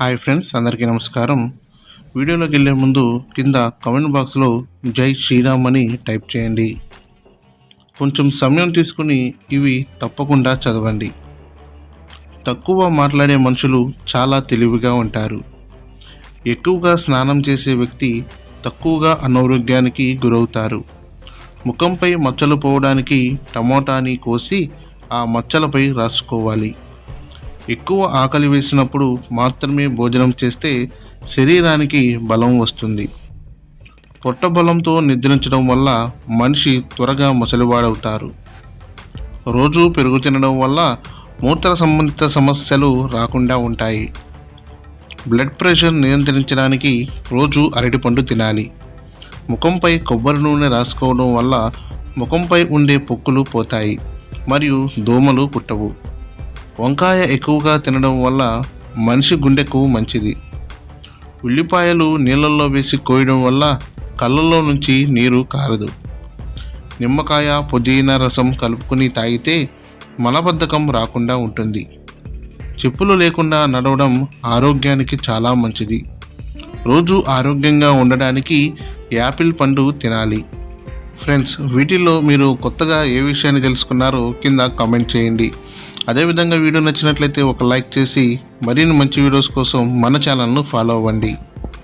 Hi friends అందరికీ నమస్కారం. వీడియోలోకి వెళ్ళే ముందు కింద కమెంట్ బాక్స్లో జై శ్రీరామ్ అని టైప్ చేయండి. కొంచెం సమయం తీసుకుని ఇవి తప్పకుండా చదవండి. తక్కువ మాట్లాడే మనుషులు చాలా తెలివిగా ఉంటారు. ఎక్కువగా స్నానం చేసే వ్యక్తి తక్కువగా అనారోగ్యానికి గురవుతారు. ముఖంపై మచ్చలు పోవడానికి టమోటాని కోసి ఆ మచ్చలపై రాసుకోవాలి. ఎక్కువ ఆకలి వేసినప్పుడు మాత్రమే భోజనం చేస్తే శరీరానికి బలం వస్తుంది. పొట్ట బలంతో నిద్రించడం వల్ల మనిషి త్వరగా ముసలివాడవుతారు. రోజు పెరుగు తినడం వల్ల మూత్ర సంబంధిత సమస్యలు రాకుండా ఉంటాయి. బ్లడ్ ప్రెషర్ నియంత్రించడానికి రోజు అరటిపండు తినాలి. ముఖంపై కొబ్బరి నూనె రాసుకోవడం వల్ల ముఖంపై ఉండే పొక్కులు పోతాయి. మరియు దోమలు పుట్టవు. వంకాయ ఎక్కువగా తినడం వల్ల మనిషి గుండెకు మంచిది. ఉల్లిపాయలు నీళ్ళల్లో వేసి కోయడం వల్ల కళ్ళల్లో నుంచి నీరు కారదు. నిమ్మకాయ పుదీనా రసం కలుపుకొని తాగితే మలబద్ధకం రాకుండా ఉంటుంది. చెప్పులు లేకుండా నడవడం ఆరోగ్యానికి చాలా మంచిది. రోజు ఆరోగ్యంగా ఉండడానికి యాపిల్ పండు తినాలి. ఫ్రెండ్స్ వీటిల్లో మీరు కొత్తగా ఏ విషయాన్ని తెలుసుకున్నారో కింద కామెంట్ చేయండి. అదేవిధంగా వీడియో నచ్చినట్లయితే ఒక లైక్ చేసి మరిన్ని మంచి వీడియోస్ కోసం మన ఛానల్ను ఫాలో అవ్వండి.